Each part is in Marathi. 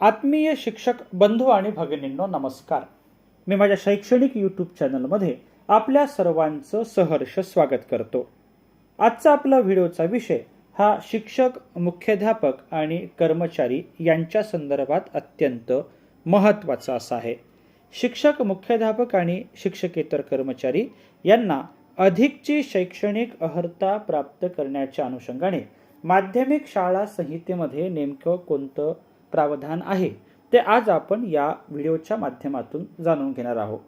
आत्मीय शिक्षक बंधू आणि भगिनींनो नमस्कार. मी माझ्या शैक्षणिक यूट्यूब चॅनलमध्ये आपल्या सर्वांचं सहर्ष स्वागत करतो. आजचा आपला व्हिडिओचा विषय हा शिक्षक मुख्याध्यापक आणि कर्मचारी यांच्या संदर्भात अत्यंत महत्त्वाचा असा आहे. शिक्षक मुख्याध्यापक आणि शिक्षकेतर कर्मचारी यांना अधिकची शैक्षणिक अर्हता प्राप्त करण्याच्या अनुषंगाने माध्यमिक शाळा संहितेमध्ये नेमकं कोणतं प्रावधान आहे. ते आज आपण या व्हिडिओच्या माध्यमातून जाणून घेणार आहोत.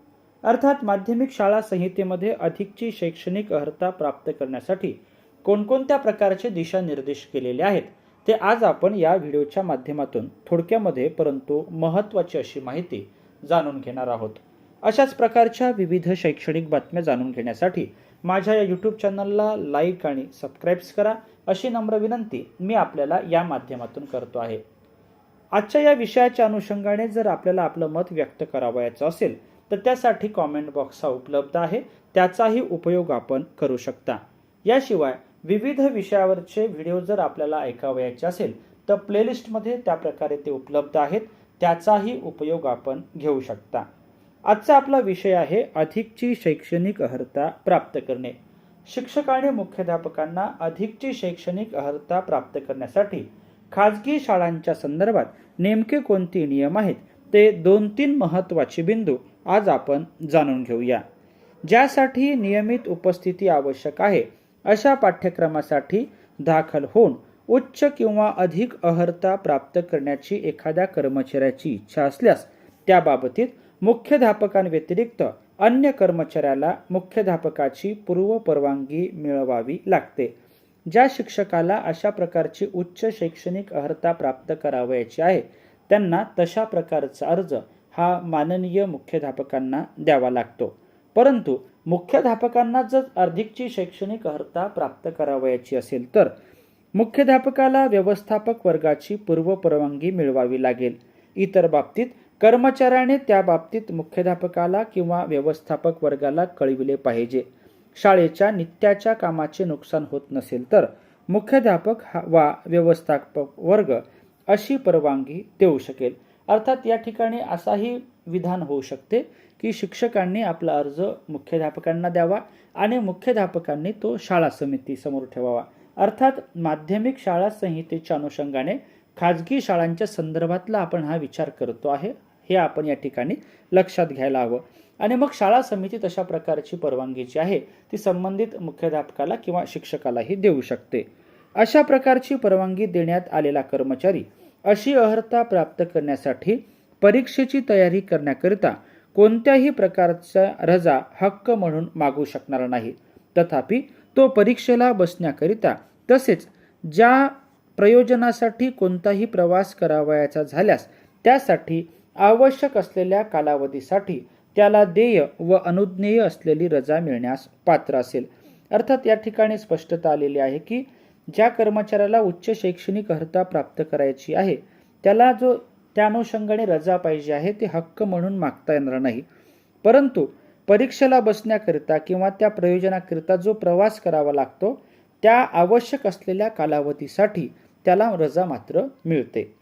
अर्थात माध्यमिक शाळा संहितेमध्ये अधिकची शैक्षणिक अर्हता प्राप्त करण्यासाठी कोणकोणत्या प्रकारचे दिशानिर्देश केलेले आहेत ते आज आपण या व्हिडिओच्या माध्यमातून थोडक्यामध्ये परंतु महत्त्वाची अशी माहिती जाणून घेणार आहोत. अशाच प्रकारच्या विविध शैक्षणिक बातम्या जाणून घेण्यासाठी माझ्या या यूट्यूब चॅनलला लाईक आणि सबस्क्राईब्स करा अशी नम्र विनंती मी आपल्याला या माध्यमातून करतो आहे. आजच्या या विषयाच्या अनुषंगाने जर आपल्याला आपलं मत व्यक्त करावयाचं असेल तर त्यासाठी कॉमेंट बॉक्स हा उपलब्ध आहे. त्याचाही उपयोग आपण करू शकता. याशिवाय विविध विषयावरचे व्हिडिओ जर आपल्याला ऐकावयाचे असेल तर प्लेलिस्टमध्ये त्या प्रकारे ते उपलब्ध आहेत. त्याचाही उपयोग आपण घेऊ शकता. आजचा आपला विषय आहे अधिकची शैक्षणिक अर्हता प्राप्त करणे. शिक्षक आणि मुख्याध्यापकांना अधिकची शैक्षणिक अर्हता प्राप्त करण्यासाठी खाजगी शाळांच्या संदर्भात नेमके कोणते नियम आहेत ते दोन तीन महत्त्वाचे बिंदू आज आपण जाणून घेऊया. ज्यासाठी नियमित उपस्थिती आवश्यक आहे अशा पाठ्यक्रमासाठी दाखल होऊन उच्च किंवा अधिक अर्हता प्राप्त करण्याची एखाद्या कर्मचाऱ्याची इच्छा असल्यास त्याबाबतीत मुख्याध्यापकांव्यतिरिक्त अन्य कर्मचाऱ्याला मुख्याध्यापकाची पूर्व परवानगी मिळवावी लागते. ज्या शिक्षकाला अशा प्रकारची उच्च शैक्षणिक अर्हता प्राप्त करावयाची आहे त्यांना तशा प्रकारचा अर्ज हा माननीय मुख्याध्यापकांना द्यावा लागतो. परंतु मुख्याध्यापकांना जर अधिकची शैक्षणिक अर्हता प्राप्त करावयाची असेल तर मुख्याध्यापकाला व्यवस्थापक वर्गाची पूर्व परवानगी मिळवावी लागेल. इतर बाबतीत कर्मचाऱ्याने त्या बाबतीत मुख्याध्यापकाला किंवा व्यवस्थापक वर्गाला कळविले पाहिजे. शाळेच्या नित्याच्या कामाचे नुकसान होत नसेल तर मुख्याध्यापक हा वा व्यवस्थापक वर्ग अशी परवानगी देऊ शकेल. अर्थात या ठिकाणी असाही विधान होऊ शकते की शिक्षकांनी आपला अर्ज मुख्याध्यापकांना द्यावा आणि मुख्याध्यापकांनी तो शाळा समिती समोर ठेवावा. अर्थात माध्यमिक शाळा संहितेच्या अनुषंगाने खाजगी शाळांच्या संदर्भातला आपण हा विचार करतो आहे. हे आपण या ठिकाणी लक्षात घ्यायला हवं. आणि मग शाळा समिती तशा प्रकारची परवानगी जी आहे. ती संबंधित मुख्याध्यापकाला किंवा शिक्षकालाही देऊ शकते. अशा प्रकारची परवानगी देण्यात आलेला कर्मचारी अशी अर्हता प्राप्त करण्यासाठी परीक्षेची तयारी करण्याकरिता कोणत्याही प्रकारचा रजा हक्क म्हणून मागू शकणार नाही. तथापि तो परीक्षेला बसण्याकरिता तसेच ज्या प्रयोजनासाठी कोणताही प्रवास करावयाचा झाल्यास त्यासाठी आवश्यक असलेल्या कालावधीसाठी त्याला देय व अनुज्ञेय असलेली रजा मिळण्यास पात्र असेल. अर्थात या ठिकाणी स्पष्टता आलेली आहे की ज्या कर्मचाऱ्याला उच्च शैक्षणिक अर्हता प्राप्त करायची आहे त्याला जो त्या अनुषंगाने रजा पाहिजे आहे ते हक्क म्हणून मागता येणार नाही. परंतु परीक्षेला बसण्याकरिता किंवा त्या प्रयोजनाकरिता जो प्रवास करावा लागतो त्या आवश्यक असलेल्या कालावधीसाठी त्याला रजा मात्र मिळते.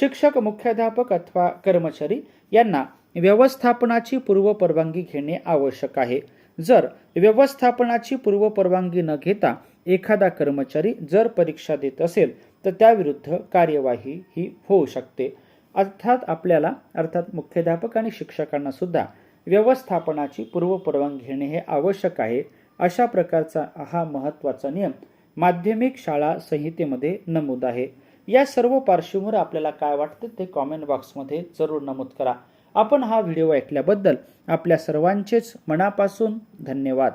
शिक्षक मुख्याध्यापक अथवा कर्मचारी यांना व्यवस्थापनाची पूर्व परवानगी घेणे आवश्यक आहे. जर व्यवस्थापनाची पूर्व परवानगी न घेता एखादा कर्मचारी जर परीक्षा देत असेल तर त्याविरुद्ध कार्यवाही ही होऊ शकते. अर्थात आपल्याला अर्थात मुख्याध्यापक आणि शिक्षकांना सुद्धा व्यवस्थापनाची पूर्व परवानगी घेणे हे आवश्यक आहे. अशा प्रकारचा हा महत्त्वाचा नियम माध्यमिक शाळा संहितेमध्ये नमूद आहे. या सर्व पार्श्वभूमीवर आपल्याला काय वाटतं ते कॉमेंट बॉक्समध्ये जरूर नमूद करा. आपण हा व्हिडिओ ऐकल्याबद्दल आपल्या सर्वांचेच मनापासून धन्यवाद.